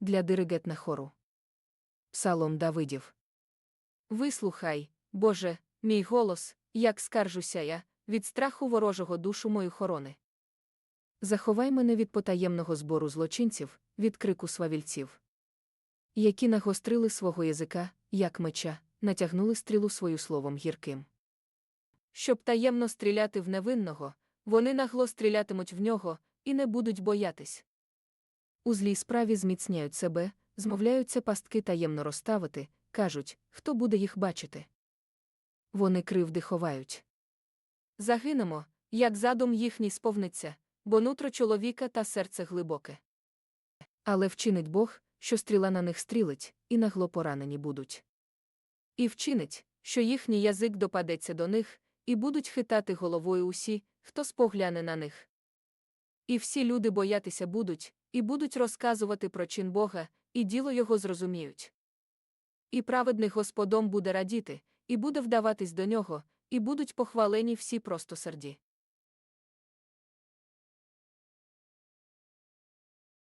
для диригетна хору. Псалом Давидів. Вислухай, Боже, мій голос, як скаржуся я, від страху ворожого душу мою хорони. Заховай мене від потаємного збору злочинців, від крику свавільців, які нагострили свого язика, як меча, натягнули стрілу свою словом гірким. Щоб таємно стріляти в невинного, вони нагло стрілятимуть в нього і не будуть боятись. У злій справі зміцняють себе, змовляються пастки таємно розставити, кажуть, хто буде їх бачити. Вони кривди ховають. Загинемо, як задум їхній сповниться, бо нутро чоловіка та серце глибоке. Але вчинить Бог, що стріла на них стрілить, і нагло поранені будуть. І вчинить, що їхній язик допадеться до них, і будуть хитати головою усі, хто спогляне на них. І всі люди боятися будуть, і будуть розказувати про чин Бога, і діло його зрозуміють. І праведний Господом буде радіти, і буде вдаватись до нього, і будуть похвалені всі просто серді.